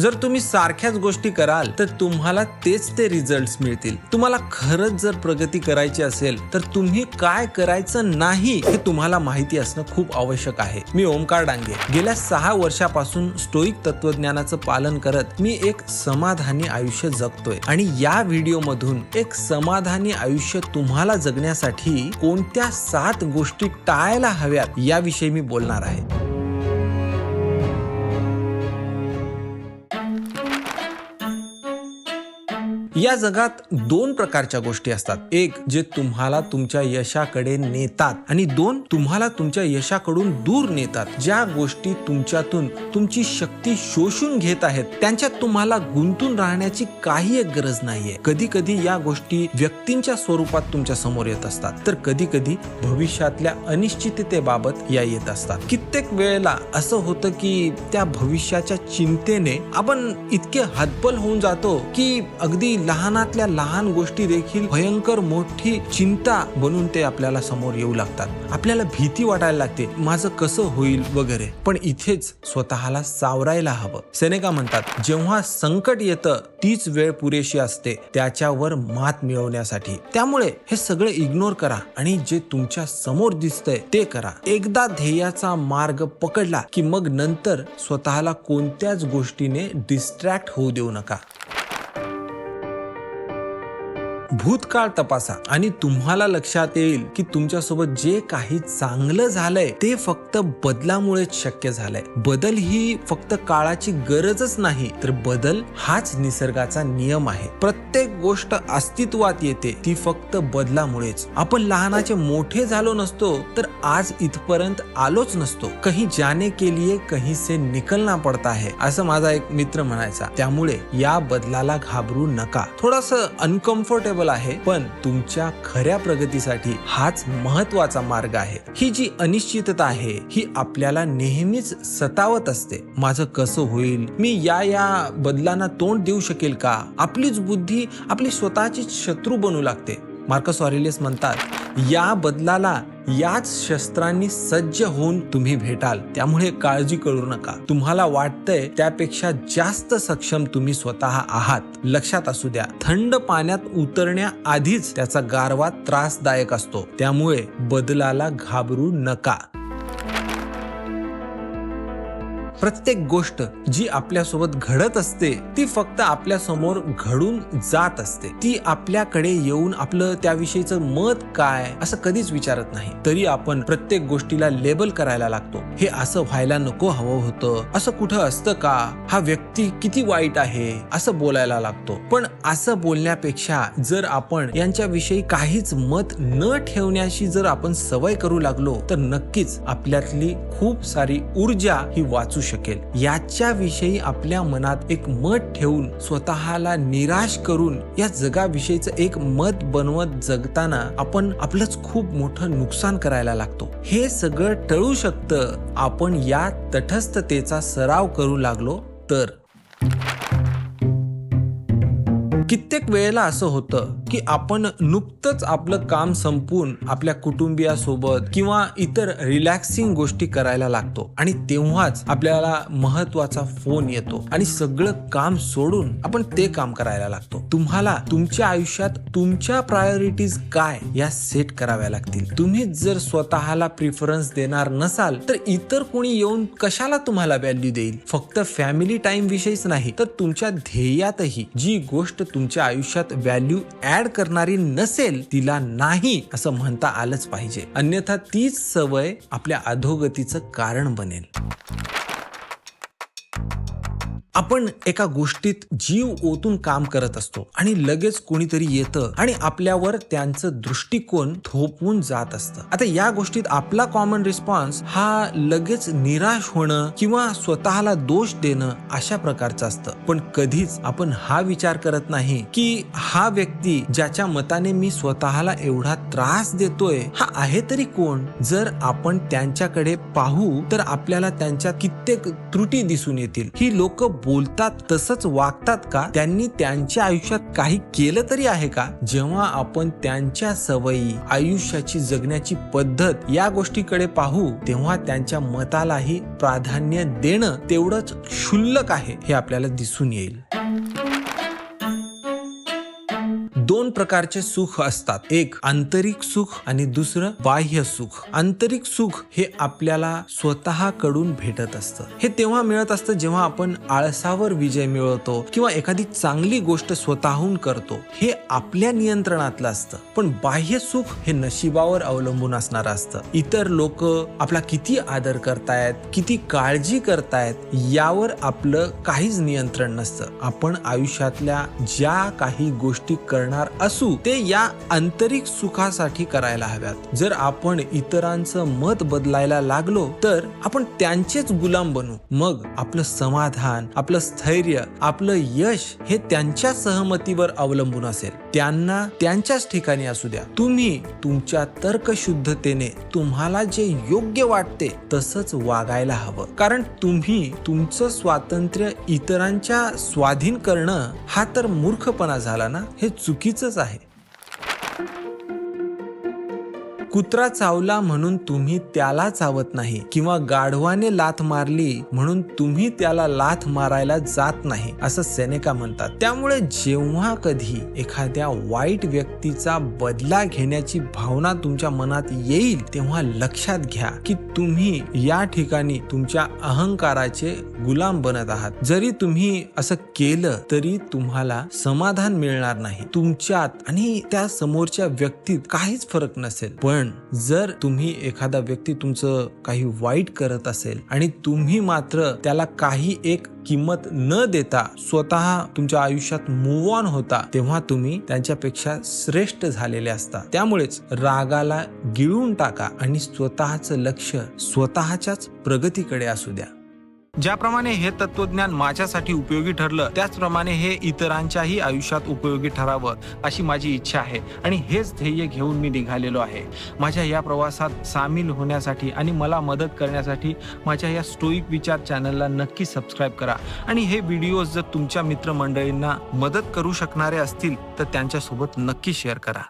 जर तुम्ही सारख्याच गोष्टी कराल तर तुम्हाला तेच ते रिझल्ट मिळतील. तुम्हाला खरंच जर प्रगती करायची असेल तर तुम्ही काय करायचं नाही हे तुम्हाला माहिती असणं खूप आवश्यक आहे. मी ओमकार डांगे. गेल्या सहा वर्षापासून स्टोईक तत्वज्ञानाचं पालन करत मी एक समाधानी आयुष्य जगतोय. आणि या व्हिडिओ मधून एक समाधानी आयुष्य तुम्हाला जगण्यासाठी कोणत्या सात गोष्टी टाळायला हव्यात याविषयी मी बोलणार आहे. या जगात दोन प्रकारच्या गोष्टी असतात. एक जे तुम्हाला तुमच्या यशाकडे नेतात आणि दोन तुम्हाला तुमच्या यशाकडून दूर नेतात. ज्या गोष्टी तुमच्यातून तुमची शक्ती शोषून घेत आहेत त्यांच्यात तुम्हाला गुंतून राहण्याची काही एक गरज नाहीये. कधी कधी या गोष्टी व्यक्तींच्या स्वरूपात तुमच्यासमोर येत असतात. तर कधी कधी भविष्यातल्या अनिश्चिततेबाबत या येत असतात. कित्येक वेळेला असं होतं की त्या भविष्याच्या चिंतेने आपण इतके हतबल होऊन जातो की अगदी लहानातल्या लहान गोष्टी देखील भयंकर मोठी चिंता बनून ते आपल्याला समोर येऊ लागतात. आपल्याला भीती वाटायला लागते माझं कसं होईल वगैरे. पण इथेच स्वतःला सावरायला हवं. सेनेका म्हणतात जेव्हा संकट येतं तीच वेळ पुरेशी असते त्याच्यावर मात मिळवण्यासाठी. त्यामुळे हे सगळं इग्नोर करा आणि जे तुमच्यासमोर दिसतंय ते करा. एकदा ध्येयाचा मार्ग पकडला की मग नंतर स्वतःला कोणत्याच गोष्टीने डिस्ट्रॅक्ट होऊ देऊ नका. भूतकाळ तपासा आणि तुम्हाला लक्षात येईल की तुमच्यासोबत जे काही चांगलं झालंय ते फक्त बदलामुळेच शक्य झालंय. बदल ही फक्त काळाची गरजच नाही तर बदल हाच निसर्गाचा नियम आहे. प्रत्येक गोष्ट अस्तित्वात येते ती फक्त बदलामुळेच. आपण लहानाचे मोठे झालो नसतो तर आज इथपर्यंत आलोच नसतो. कहीं जाने के लिए कहीं से निकलना पडता है असं माझा एक मित्र म्हणायचा. त्यामुळे या बदलाला घाबरू नका. थोडस अनकम्फर्टेबल आहे पण तुमच्या खऱ्या प्रगतीसाठी हाच महत्त्वाचा मार्ग आहे. ही जी अनिश्चितता आहे ही आपल्याला नेहमीच सतावत असते. माझं कसं होईल? मी या या बदलांना तोंड देऊ शकेल का? आपलीच बुद्धी आपली स्वतःची शत्रू बनू लागते. मार्कस ऑरिलियस म्हणतात या बदलाला याच शस्त्रांनी सज्ज होऊन तुम्ही भेटाल. त्यामुळे काळजी करू नका. तुम्हाला वाटतंय त्यापेक्षा जास्त सक्षम तुम्ही स्वतः आहात. लक्षात असू द्या. थंड पाण्यात उतरण्याआधीच त्याचा गारवा त्रासदायक असतो. त्यामुळे बदलाला घाबरू नका. प्रत्येक गोष्ट जी आपल्यासोबत घडत असते ती फक्त आपल्यासमोर घडून जात असते. ती आपल्याकडे येऊन आपलं त्याविषयीचं मत काय असं कधीच विचारत नाही. तरी आपण प्रत्येक गोष्टीला लेबल करायला लागतो. हे असं व्हायला नको हवं होतं. असं कुठं असतं का? हा व्यक्ती किती वाईट आहे असं बोलायला लागतो. पण असं बोलण्यापेक्षा जर आपण यांच्याविषयी काहीच मत न ठेवण्याशी जर आपण सवय करू लागलो तर नक्कीच आपल्यातली खूप सारी ऊर्जा ही वाचू शकेल. याच्या विषयी आपल्या मनात एक मत ठेवून स्वतःला निराश करून या जगाविषयीचं एक मत बनवत जगताना आपण आपलंच खूप मोठं नुकसान करायला लागतो. हे सगळं टळू शकतं. आपण या तटस्थतेचा सराव करू लागलो तर. कित्येक वेळेला असं होतं की आपण नुकतंच आपलं काम संपवून आपल्या कुटुंबियासोबत किंवा इतर रिलॅक्सिंग गोष्टी करायला लागतो. आणि तेव्हाच आपल्याला महत्त्वाचा फोन येतो. आणि सगळं काम सोडून आपण ते काम करायला लागतो. तुम्हाला तुमच्या आयुष्यात तुमच्या प्रायोरिटीज काय या सेट कराव्या लागतील. तुम्ही जर स्वतःला प्रिफरन्स देणार नसाल तर इतर कोणी येऊन कशाला तुम्हाला व्हॅल्यू देईल? फक्त फॅमिली टाइम विषयीच नाही तर तुमच्या ध्येयातही जी गोष्ट तुमच्या आयुष्यात व्हॅल्यू ऍड करणारी नसेल तिला नाही असं म्हणता आलंच पाहिजे. अन्यथा तीच सवय आपल्या अधोगतीचं कारण बनेल. आपण एका गोष्टीत जीव ओतून काम करत असतो आणि लगेच कोणीतरी येतं आणि आपल्यावर त्यांचं दृष्टिकोन थोपवून जात असतं. आता या गोष्टीत आपला कॉमन रिस्पॉन्स हा लगेच निराश होणं किंवा स्वतःला दोष देणं अशा प्रकारचं असतं. पण कधीच आपण हा विचार करत नाही की हा व्यक्ती ज्याच्या मताने मी स्वतःला एवढा त्रास देतोय हा आहे तरी कोण? जर आपण त्यांच्याकडे पाहू तर आपल्याला त्यांच्या कित्येक त्रुटी दिसून येतील. ही लोक बोलतात तसंच वागतात का? त्यांनी त्यांच्या आयुष्यात काही केलं तरी आहे का? जेव्हा आपण त्यांच्या सवयी आयुष्याची जगण्याची पद्धत या गोष्टीकडे पाहू तेव्हा त्यांच्या मतालाही प्राधान्य देणं तेवढंच क्षुल्लक आहे हे आपल्याला दिसून येईल. दोन प्रकारचे सुख असतात. एक आंतरिक सुख आणि दुसरं बाह्य सुख. आंतरिक सुख हे आपल्याला स्वतःकडून भेटत असतं. हे तेव्हा मिळत असतं जेव्हा आपण आळसावर विजय मिळवतो किंवा एखादी चांगली गोष्ट स्वतःहून करतो. हे आपल्या नियंत्रणातलं असतं. पण बाह्य सुख हे नशिबावर अवलंबून असणारं असतं. इतर लोक आपला किती आदर करतायत किती काळजी करतायत यावर आपलं काहीच नियंत्रण नसतं. आपण आयुष्यातल्या ज्या काही गोष्टी करणार असू ते या आंतरिक सुखासाठी करायला हव्यात. जर आपण इतरांचं मत बदलायला लागलो तर आपण त्यांचेच गुलाम बनू. मग आपलं समाधान आपलं स्थैर्य आपलं यश हे त्यांच्या सहमतीवर अवलंबून असेल. त्यांना त्यांच्याच ठिकाणी असू द्या. तुम्ही तुमच्या तर्कशुद्धतेने तुम्हाला जे योग्य वाटते तसंच वागायला हवं. कारण तुम्ही तुमचं स्वातंत्र्य इतरांच्या स्वाधीन करणं हा तर मूर्खपणा झाला ना? हे चुकीचंच आहे. कुत्रा चावला म्हणून तुम्ही त्याला चावत नाही किंवा गाढवाने लाथ मारली म्हणून तुम्ही त्याला लाथ मारायला जात नाही असं सेनेका म्हणतात. त्यामुळे जेव्हा कधी एखाद्या वाईट व्यक्तीचा बदला घेण्याची भावना तुमच्या मनात येईल तेव्हा लक्षात घ्या की तुम्ही या ठिकाणी तुमच्या अहंकाराचे गुलाम बनत आहात. जरी तुम्ही असं केलं तरी तुम्हाला समाधान मिळणार नाही. तुमच्यात आणि त्या समोरच्या व्यक्तीत काहीच फरक नसेल. पण पण जर तुम्ही एखादा व्यक्ती तुमचं काही वाईट करत असेल आणि तुम्ही मात्र त्याला काही एक किंमत न देता स्वतः तुमच्या आयुष्यात मूव ऑन होता तेव्हा तुम्ही त्यांच्यापेक्षा श्रेष्ठ झालेले असता. त्यामुळेच रागाला गिळून टाका आणि स्वतःचं लक्ष स्वतःच्याच प्रगतीकडे असू द्या. ज्याप्रमाणे हे तत्वज्ञान माझ्यासाठी उपयोगी ठरलं त्याचप्रमाणे हे इतरांच्याही आयुष्यात उपयोगी ठरावं अशी माझी इच्छा आहे. आणि हेच ध्येय घेऊन मी निघालेलो आहे. माझ्या या प्रवासात सामील होण्यासाठी आणि मला मदत करण्यासाठी माझ्या या स्टोईक विचार चॅनलला नक्की सबस्क्राईब करा. आणि हे व्हिडिओज जर तुमच्या मित्रमंडळींना मदत करू शकणारे असतील तर त्यांच्यासोबत नक्की शेअर करा.